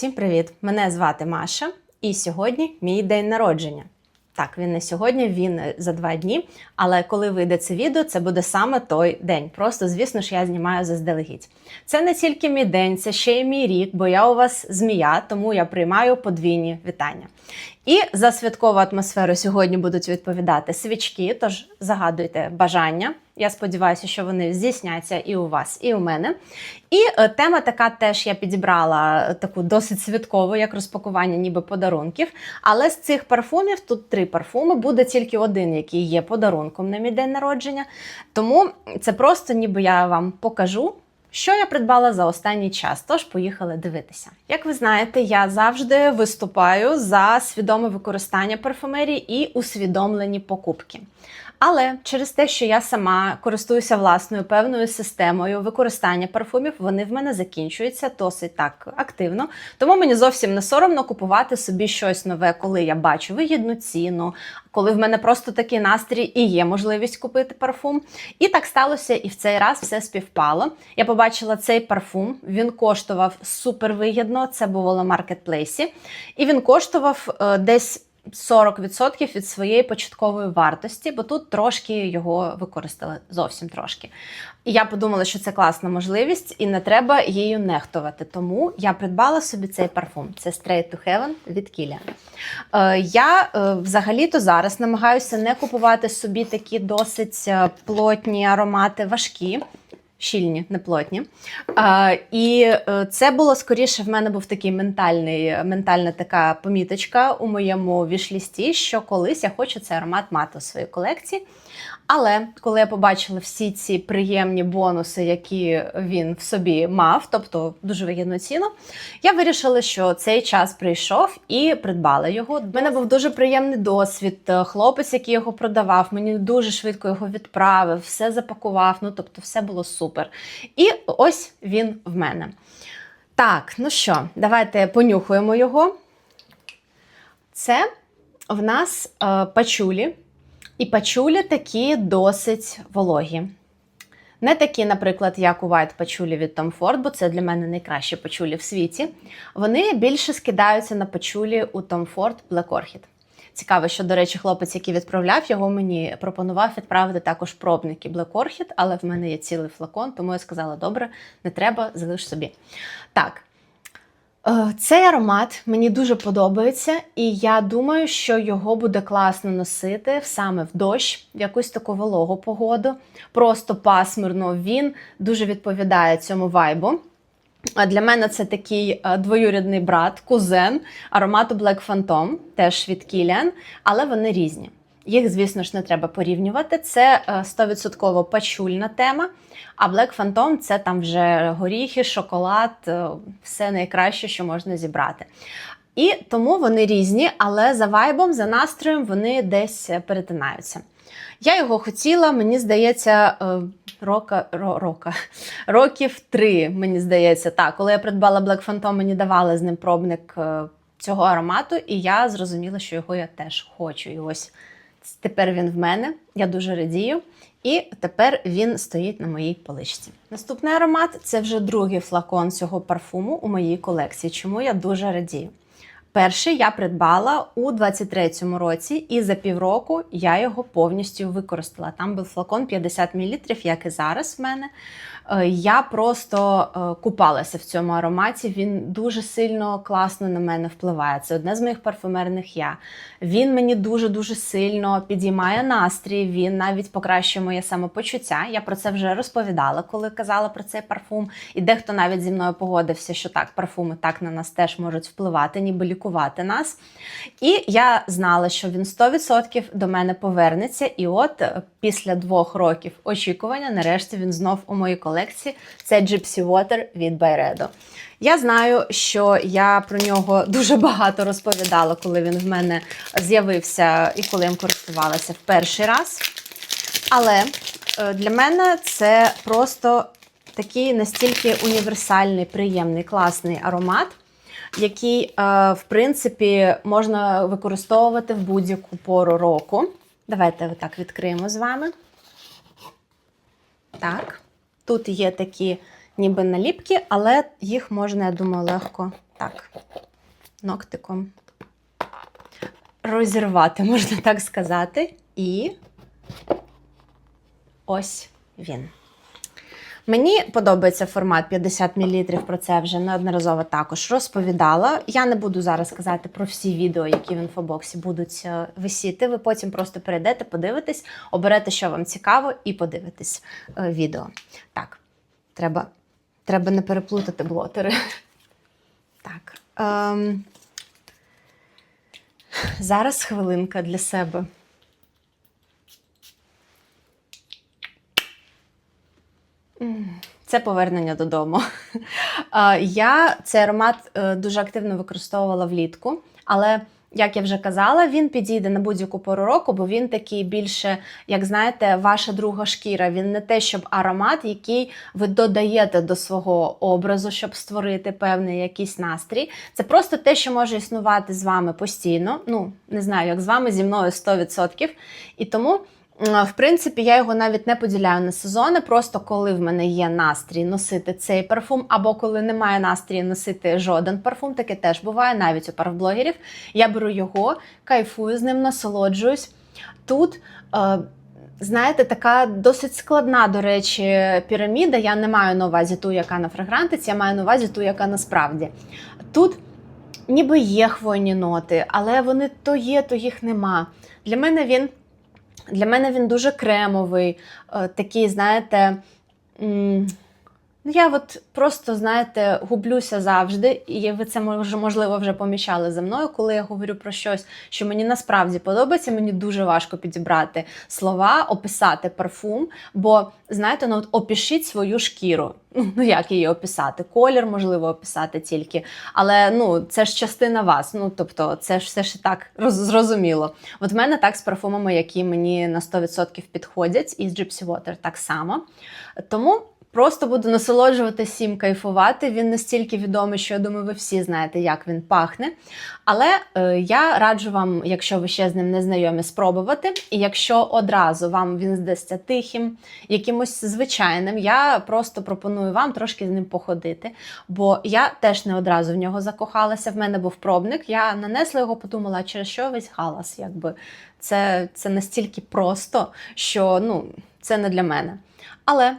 Всім привіт! Мене звати Маша, і сьогодні мій день народження. Так, він не сьогодні, він за два дні. Але коли вийде це відео, це буде саме той день. Просто, звісно ж, я знімаю заздалегідь. Це не тільки мій день, це ще й мій рік, бо я у вас змія, тому я приймаю подвійні вітання. І за святкову атмосферу сьогодні будуть відповідати свічки, тож загадуйте бажання. Я сподіваюся, що вони здійсняться і у вас, і у мене. І е, тема така теж я підібрала е, таку досить святкову, як розпакування, ніби подарунків. Але з цих парфумів тут три парфуми, буде тільки один, який є подарунком на мій день народження. Тому це просто ніби я вам покажу. Що я придбала за останній час? Тож поїхали дивитися. Як ви знаєте, я завжди виступаю за свідоме використання парфумерії і усвідомлені покупки. Але через те, що я сама користуюся власною певною системою використання парфумів, вони в мене закінчуються досить так активно. Тому мені зовсім не соромно купувати собі щось нове, коли я бачу вигідну ціну, коли в мене просто такий настрій і є можливість купити парфум. І так сталося, і в цей раз все співпало. Я побачила цей парфум, він коштував супервигідно, це було на маркетплейсі, і він коштував е, десь. 40% від своєї початкової вартості, бо тут трошки його використали, зовсім трошки. І я подумала, що це класна можливість, і не треба її нехтувати. Тому я придбала собі цей парфум. Це Straight to Heaven від Kilian. Е, я е, взагалі-то зараз намагаюся не купувати собі такі досить е, плотні аромати, важкі. Щільні, не плотні. А, і е, це було скоріше в мене був такий ментальний, ментальна така поміточка у моєму вішлісті, що колись я хочу цей аромат мати у своїй колекції. Але коли я побачила всі ці приємні бонуси, які він в собі мав, тобто дуже вигідну ціну, я вирішила, що цей час прийшов і придбала його. У мене був дуже приємний досвід. Хлопець, який його продавав, мені дуже швидко його відправив, все запакував. Ну тобто, все було супер. І ось він в мене. Так, ну що, давайте понюхуємо його. Це в нас е, пачулі. І пачулі такі досить вологі. Не такі, наприклад, як у White пачулі від Tom Ford, бо це для мене найкращі пачулі в світі. Вони більше скидаються на пачулі у Tom Ford Black Orchid. Цікаво, що, до речі, хлопець, який відправляв його, мені пропонував відправити також пробники Black Orchid, але в мене є цілий флакон, тому я сказала: добре, не треба, залиш собі. Так. Е, Цей аромат мені дуже подобається, і я думаю, що його буде класно носити саме в дощ, в якусь таку вологу погоду. Просто пасмурно він дуже відповідає цьому вайбу. Для мене це такий е, двоюрідний брат, кузен аромату Black Phantom, теж від Kilian, але вони різні. Їх, звісно ж, не треба порівнювати. Це е, 100% пачульна тема. А Black Phantom це там вже горіхи, шоколад, е, все найкраще, що можна зібрати. І тому вони різні, але за вайбом, за настроєм вони десь перетинаються. Я його хотіла, мені здається, е, рока, рока, років три, мені здається, так. Коли я придбала Black Phantom, мені давали з ним пробник е, цього аромату, і я зрозуміла, що його я теж хочу. І ось тепер він в мене, я дуже радію. І тепер він стоїть на моїй поличці. Наступний аромат це вже другий флакон цього парфуму у моїй колекції, чому я дуже радію. Перший я придбала у 23-му році, і за півроку я його повністю використала. Там був флакон 50 мл, як і зараз в мене. Е, Я просто е, купалася в цьому ароматі. Він дуже сильно класно на мене впливає. Це одне з моїх парфумерних я. Він мені дуже-дуже сильно підіймає настрій. Він навіть покращує моє самопочуття. Я про це вже розповідала, коли казала про цей парфум. І дехто навіть зі мною погодився, що так, парфуми так на нас теж можуть впливати, ніби лікувати нас. І я знала, що він 100% до мене повернеться. І от е, після двох років очікування, нарешті він знов у моїй колекції. Це Gypsy Water від Byredo. Я знаю, що я про нього дуже багато розповідала, коли він в мене з'явився і коли я користувалася в перший раз. Але е, для мене це просто такий настільки універсальний, приємний, класний аромат, який, е, в принципі, можна використовувати в будь-яку пору року. Давайте отак відкриємо з вами. Так. Тут є такі ніби наліпки, але їх можна, я думаю, легко так, ногтиком розірвати, можна так сказати. І ось він. Мені подобається формат 50 мл, про це вже неодноразово також розповідала. Я не буду зараз казати про всі відео, які в інфобоксі будуть е, висіти. Ви потім просто перейдете, подивитесь, оберете, що вам цікаво, і подивитесь е, відео. Так, треба, треба не переплутати блотери. Так. Ем, зараз хвилинка для себе. Це повернення додому. Я цей аромат е, дуже активно використовувала влітку, але, як я вже казала, він підійде на будь-яку пору року, бо він такий більше, як знаєте, ваша друга шкіра. Він не те, щоб аромат, який ви додаєте до свого образу, щоб створити певний якийсь настрій. Це просто те, що може існувати з вами постійно. Ну, не знаю, як з вами, зі мною 100%. І тому. В принципі, я його навіть не поділяю на сезони. Просто коли в мене є настрій носити цей парфум, або коли немає настрію носити жоден парфум, таке теж буває навіть у парфблогерів. Я беру його, кайфую з ним, насолоджуюсь. Тут. Е, Знаєте, така досить складна, до речі, піраміда. Я не маю на увазі ту, яка на фрагрантиці, я маю на увазі ту, яка насправді. Тут ніби є хвойні ноти, але вони то є, то їх нема. Для мене він для мене він дуже кремовий, е, такий, знаєте. Ну, я от просто, знаєте, гублюся завжди, і ви це може, можливо вже помічали за мною, коли я говорю про щось, що мені насправді подобається, мені дуже важко підібрати слова, описати парфум. Бо, знаєте, ну от опишіть свою шкіру. Ну, як її описати? Колір можливо описати тільки. Але ну, це ж частина вас. Ну, тобто, це ж все ж так роз- зрозуміло. От в мене так з парфумами, які мені на 100% підходять, і з Gypsy Water так само. Тому. Просто буду насолоджуватися їм, кайфувати. Він настільки відомий, що я думаю, ви всі знаєте, як він пахне. Але е, я раджу вам, якщо ви ще з ним не знайомі, спробувати. І якщо одразу вам він здасться тихим, якимось звичайним, я просто пропоную вам трошки з ним походити. Бо я теж не одразу в нього закохалася. В мене був пробник. Я нанесла його, подумала, через що весь галас? Якби це, це настільки просто, що ну, це не для мене. Але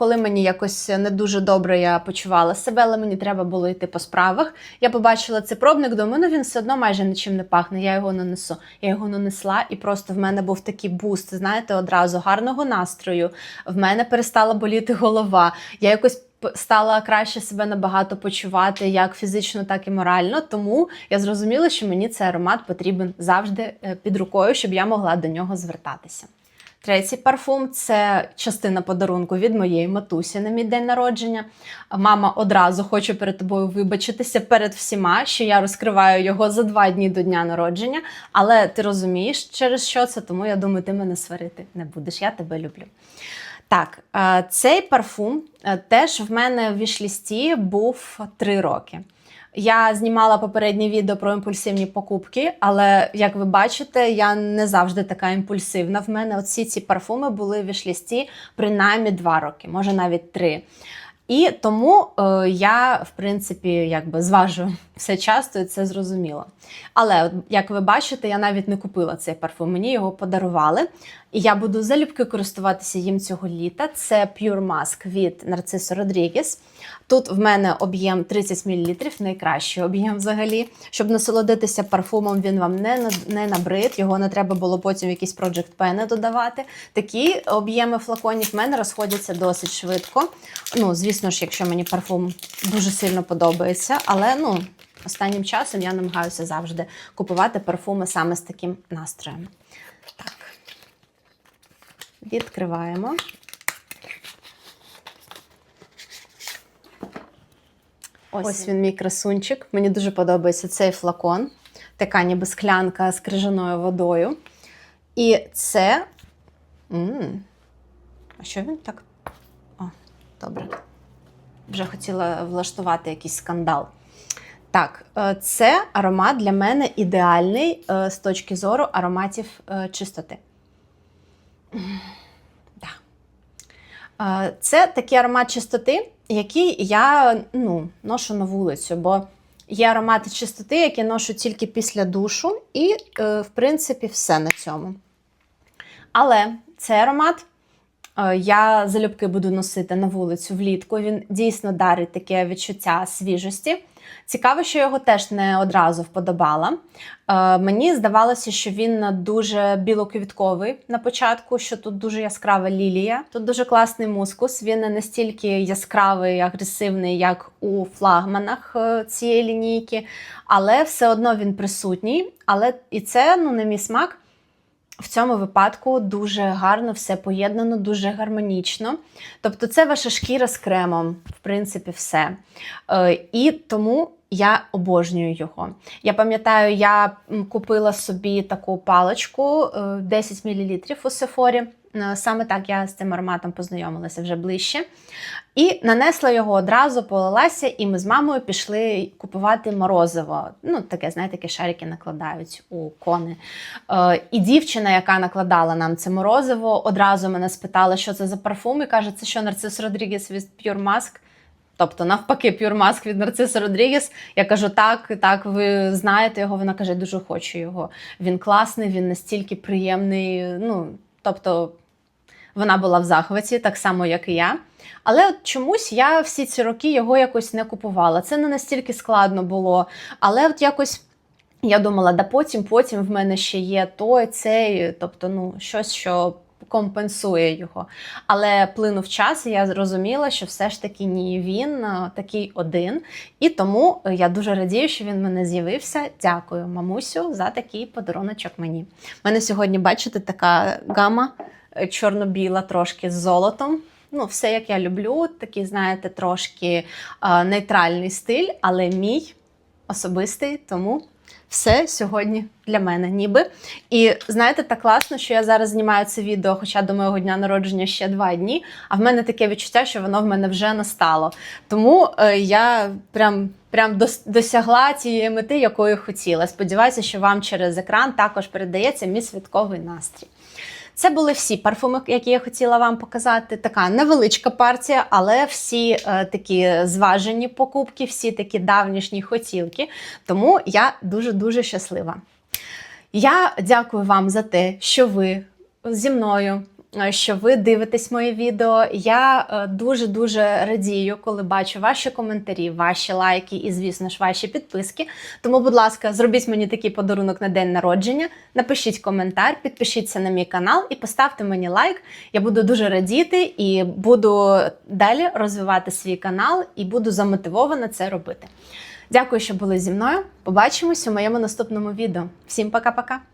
коли мені якось не дуже добре я почувала себе, але мені треба було йти по справах. Я побачила цей пробник, думаю, ну він все одно майже нічим не пахне. Я його нанесу. Я його нанесла, і просто в мене був такий буст, знаєте, одразу гарного настрою. В мене перестала боліти голова. Я якось. Стала краще себе набагато почувати, як фізично, так і морально. Тому я зрозуміла, що мені цей аромат потрібен завжди е, під рукою, щоб я могла до нього звертатися. Третій парфум це частина подарунку від моєї матусі на мій день народження. Мама одразу хоче перед тобою вибачитися перед всіма, що я розкриваю його за два дні до дня народження. Але ти розумієш, через що це, тому я думаю, ти мене сварити не будеш. Я тебе люблю. Так, е, цей парфум е, теж в мене в вішлісті був три роки. Я знімала попереднє відео про імпульсивні покупки, але як ви бачите, я не завжди така імпульсивна. В мене оці ці парфуми були в вішлісті принаймні два роки, може навіть три. І тому е, я, в принципі, якби зважую все часто, і це зрозуміло. Але, як ви бачите, я навіть не купила цей парфум, мені його подарували. І я буду залюбки користуватися їм цього літа. Це Pure Mask від Нарцисо Родрігес. Тут в мене об'єм 30 мл, найкращий об'єм взагалі. Щоб насолодитися парфумом, він вам не, не набрид, його не треба було потім в якісь Project Pen додавати. Такі об'єми флаконів в мене розходяться досить швидко. Ну, звісно ж, якщо мені парфум дуже сильно подобається, але ну. Останнім часом я намагаюся завжди купувати парфуми саме з таким настроєм. Так. Відкриваємо. Ось, Ось він, мій красунчик. Мені дуже подобається цей флакон. Така ніби склянка з крижаною водою. І це. м А що він так? О, добре. Вже хотіла влаштувати якийсь скандал. Так, е, це аромат для мене ідеальний е, з точки зору ароматів е, чистоти. Да. Це такий аромат чистоти, який я ну, ношу на вулицю, бо Є аромати чистоти, які ношу тільки після душу, і, е, в принципі, все на цьому. Але цей аромат я залюбки буду носити на вулицю влітку. Він дійсно дарить таке відчуття свіжості. Цікаво, що його теж не одразу вподобала. Е, мені здавалося, що він дуже білоквітковий на початку, що тут дуже яскрава лілія. Тут дуже класний мускус. Він не настільки яскравий, агресивний, як у флагманах е, цієї лінійки, але все одно він присутній. Але і це, ну, на мій смак, в цьому випадку дуже гарно все поєднано, дуже гармонічно. Тобто, це ваша шкіра з кремом, в принципі, все. Е, і тому я обожнюю його. Я пам'ятаю, я купила собі таку паличку е, 10 мл у Сефорі. Е, Саме так я з цим ароматом познайомилася вже ближче. І нанесла його одразу, полилася, і ми з мамою пішли купувати морозиво. Ну, таке, знаєте, такі шарики накладають у кони. Е, і дівчина, яка накладала нам це морозиво, одразу мене спитала, що це за парфум, і каже, це що Нарцис Родрігес від Pure Mask? Тобто, навпаки, Pure Mask від Нарциса Родрігес. Я кажу, так, так, ви знаєте його. Вона каже, дуже хочу його. Він класний, він настільки приємний. Ну, тобто, вона була в захваті, так само, як і я. Але от чомусь я всі ці роки його якось не купувала. Це не настільки складно було. Але от якось я думала, да потім, потім в мене ще є той, цей, тобто, ну, щось, що компенсує його. Але плинув час, і я зрозуміла, що все ж таки ні, він е, такий один. І тому я дуже радію, що він в мене з'явився. Дякую, мамусю, за такий подаруночок мені. У мене сьогодні, бачите, така гама е, чорно-біла, трошки з золотом. Ну, все як я люблю, такий, знаєте, трошки е, нейтральний стиль, але мій особистий, тому все сьогодні для мене, ніби. І знаєте, так класно, що я зараз знімаю це відео, хоча до моєго дня народження ще два дні. А в мене таке відчуття, що воно в мене вже настало. Тому е, я прям. Прям досягла тієї мети, якої хотіла. Сподіваюся, що вам через екран також передається мій святковий настрій. Це були всі парфуми, які я хотіла вам показати. Така невеличка партія, але всі е, такі зважені покупки, всі такі давнішні хотілки. Тому я дуже-дуже щаслива. Я дякую вам за те, що ви зі мною. Е, Що ви дивитесь моє відео. Я е, дуже-дуже радію, коли бачу ваші коментарі, ваші лайки і, звісно ж, ваші підписки. Тому, будь ласка, зробіть мені такий подарунок на день народження. Напишіть коментар, підпишіться на мій канал і поставте мені лайк. Я буду дуже радіти і буду далі розвивати свій канал і буду замотивована це робити. Дякую, що були зі мною. Побачимось у моєму наступному відео. Всім пока-пока!